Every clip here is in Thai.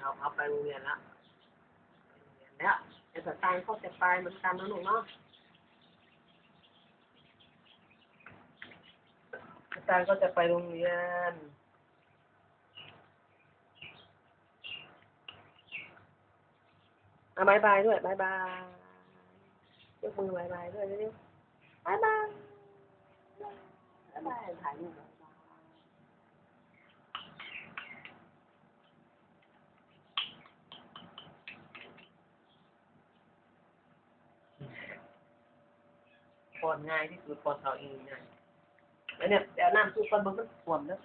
เอาเอาไปโรงเรียนละไปโรงเรียนแล้วไอ้สตางค์เขาจะไปเหมือนกันนะหนูเนาะสตางค์ก็จะไปโรงเรียนอะบายบายด้วยบายบายยกมือบายบายด้วยเร็วๆบายบายบายบายถ่ายรูปบายบายป อนง่ายที่สุดปอนเขาเองง่ายแล้วเนี่ยเดี๋ยวน้ำซุปมันมันขวมนะ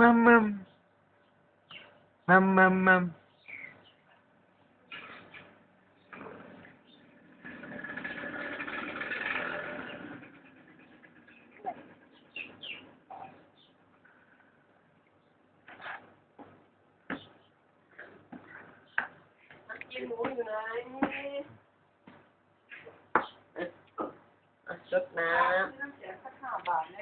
มัมมัม มัมมัมมัมกินหมูอยู่ไหนอะอะจดน้ำ